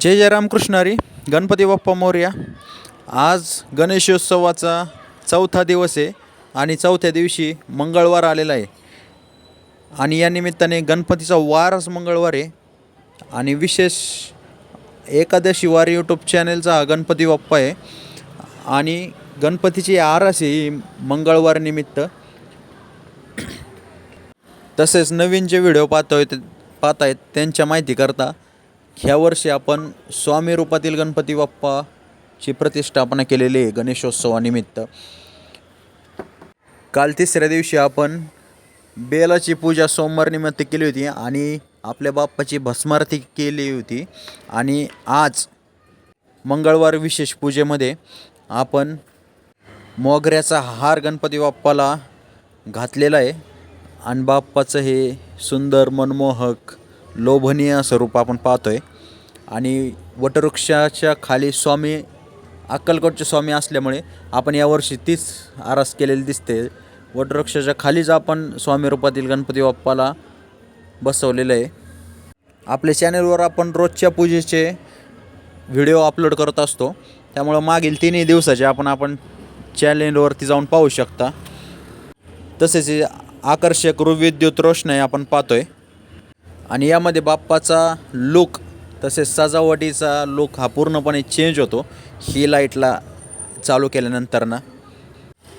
जय जय रामकृष्णारी गणपती बाप्पा मोर्या. आज गणेशोत्सवाचा चौथा दिवस आहे आणि चौथ्या दिवशी मंगळवार आलेला आहे. आणि या निमित्ताने गणपतीचा वारच मंगळवार आहे. आणि विशेष एकादशी वार यूट्यूब चॅनेलचा हा गणपती बाप्पा आहे. आणि गणपतीची आरस आहे ही मंगळवार निमित्त. तसेच नवीन जे व्हिडिओ पाहतोय ते पाहत आहेत त्यांच्या माहितीकरता ह्या वर्षी आपण स्वामी रूपातील गणपती बाप्पाची प्रतिष्ठापना केलेली आहे गणेशोत्सवानिमित्त. काल तिसऱ्या दिवशी आपण बेलाची पूजा सोमवार निमित्त केली होती आणि आपल्या बाप्पाची भस्मारती केली होती. आणि आज मंगळवार विशेष पूजेमध्ये आपण मोगऱ्याचा हार गणपती बाप्पाला घातलेला आहे. आणि बाप्पाचं हे सुंदर मनमोहक लोभनीय स्वरूप आपण पाहतो आहे आणि वटवृक्षाच्या खाली स्वामी अक्कलकोटचे स्वामी असल्यामुळे आपण यावर्षी तीच आरास केलेली दिसते. वटवृक्षाच्या खालीच आपण स्वामी रूपातील गणपती बाप्पाला बसवलेलं आहे. आपल्या चॅनलवर आपण रोजच्या पूजेचे व्हिडिओ अपलोड करत असतो. त्यामुळं मागील तिन्ही दिवसाचे आपण आपण चॅनलवरती जाऊन पाहू शकता. तसेच आकर्षक विद्युत रोषणाई आपण पाहतोय. आणि यामध्ये बाप्पाचा लुक तसेच सजावटीचा लुक हा पूर्णपणे चेंज होतो. ही लाईटला चालू केल्यानंतर ना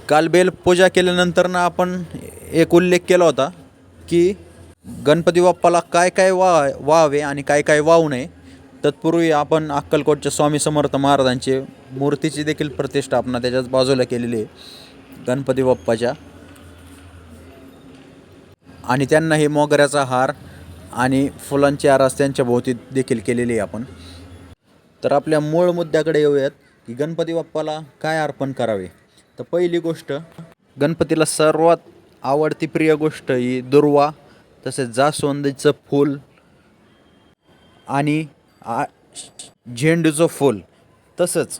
काल बेल पूजा केल्यानंतर ना आपण एक उल्लेख केला होता की गणपती बाप्पाला काय काय वा वावे आणि काय काय वाहू नये तत्पूर्वी आपण अक्कलकोटच्या स्वामी समर्थ महाराजांची मूर्तीची देखील प्रतिष्ठापना त्याच्याच बाजूला केलेली आहे गणपती बाप्पाच्या. आणि त्यांना हे मोगऱ्याचा हार आणि फुलांची आरास त्यांच्या भोवती देखील केलेली आहे आपण. तर आपल्या मूळ मुद्द्याकडे येऊयात की गणपती बाप्पाला काय अर्पण करावे? तर पहिली गोष्ट गणपतीला सर्वात आवडती प्रिय गोष्ट ही दुर्वा तसेच जास्वंदीचं फूल आणि आ झेंडूचं फूल. तसंच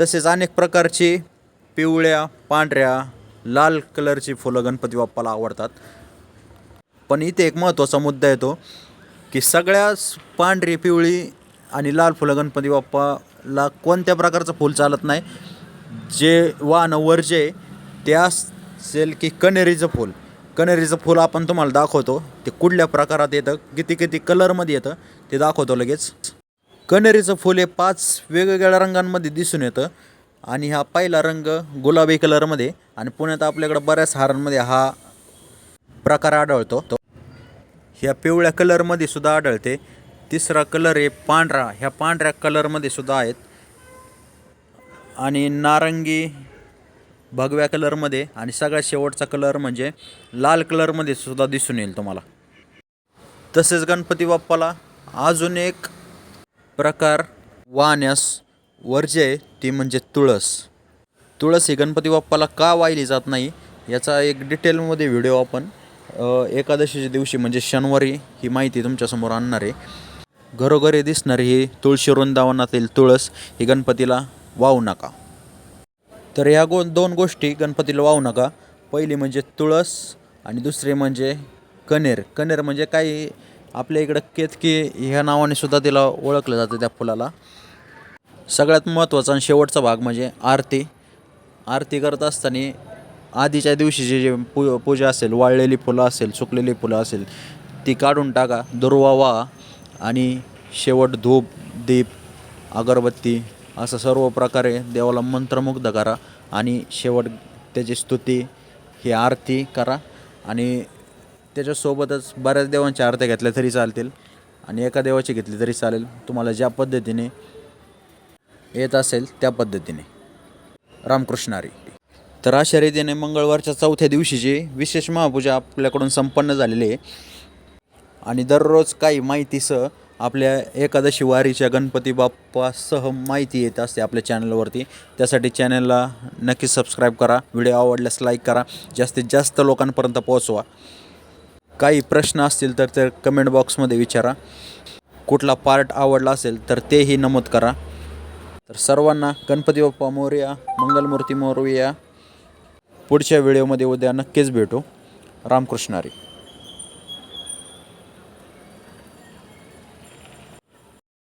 तसेच अनेक प्रकारची पिवळ्या पांढऱ्या लाल कलरची फुलं गणपती बाप्पाला आवडतात. पण इथे एक महत्त्वाचा मुद्दा येतो की सगळ्याच पांढरी पिवळी आणि लाल फुलं गणपती बाप्पाला कोणत्या प्रकारचं फूल चालत नाही. जे वाहनं वर्जे ते असेल की कनेरीचं फूल. कनेरीचं फूल आपण तुम्हाला दाखवतो ते कुठल्या प्रकारात येतं किती किती कलरमध्ये येतं ते दाखवतो लगेच. कनेरीचं फूल हे पाच वेगवेगळ्या रंगांमध्ये दिसून येतं आणि हा पहिला रंग गुलाबी कलरमध्ये आणि पुण्यात आपल्याकडं बऱ्याच हारांमध्ये हा प्रकार आढळतो. तो ह्या पिवळ्या कलरमध्ये सुद्धा आढळते. तिसरा कलर आहे पांढरा. ह्या पांढऱ्या कलरमध्ये सुद्धा आहेत. आणि नारंगी भगव्या कलरमध्ये आणि सगळ्यात शेवटचा कलर म्हणजे लाल कलरमध्ये सुद्धा दिसून येईल तुम्हाला. तसेच गणपती बाप्पाला अजून एक प्रकार वाहण्यास वर्ज्य आहे ती म्हणजे तुळस. तुळस ही गणपती बाप्पाला का वाहिली जात नाही याचा एक डिटेलमध्ये व्हिडिओ आपण एकादशीच्या दिवशी म्हणजे शनिवारी ही माहिती तुमच्यासमोर आणणार आहे. घरोघरी दिसणारी ही तुळशी वृंदावनातील तुळस ही गणपतीला वाहू नका. तर ह्या गो दोन गोष्टी गणपतीला वाहू नका. पहिली म्हणजे तुळस आणि दुसरी म्हणजे कनेर. कनेर म्हणजे काही आपल्या इकडं केतकी ह्या नावाने सुद्धा तिला ओळखलं जातं त्या फुलाला. सगळ्यात महत्त्वाचा आणि शेवटचा भाग म्हणजे आरती. आरती करत असताना आधीच्या दिवशीचे जे पू पूजा असेल वाळलेली फुलं असेल सुकलेली फुलं असेल ती काढून टाका. दुर्वा वा आणि शेवट धूप दीप अगरबत्ती असं सर्व प्रकारे देवाला मंत्रमुग्ध करा आणि शेवट त्याची स्तुती ही आरती करा. आणि त्याच्यासोबतच बऱ्याच देवांच्या आरत्या घेतल्या तरी चालतील आणि एका देवाची घेतली तरी चालेल. तुम्हाला ज्या पद्धतीने येत असेल त्या पद्धतीने. रामकृष्णारी तर अशा रीतीने मंगळवारच्या चौथ्या दिवशीची विशेष महापूजा आपल्याकडून संपन्न झालेली आहे. आणि दररोज काही माहितीसह आपल्या एकादशी वारीच्या गणपती बाप्पासह माहिती येत असते आपल्या चॅनलवरती त्यासाठी चॅनलला नक्की सबस्क्राईब करा व्हिडिओ आवडल्यास लाईक करा जास्तीत जास्त लोकांपर्यंत पोहोचवा. काही प्रश्न असतील तर ते कमेंट बॉक्समध्ये विचारा. कुठला पार्ट आवडला असेल तर तेही नमूद करा. तर सर्वांना गणपती बाप्पा मोर्या मंगलमूर्ती मोरया पुढच्या व्हिडिओमध्ये उद्या नक्कीच भेटू. रामकृष्णारी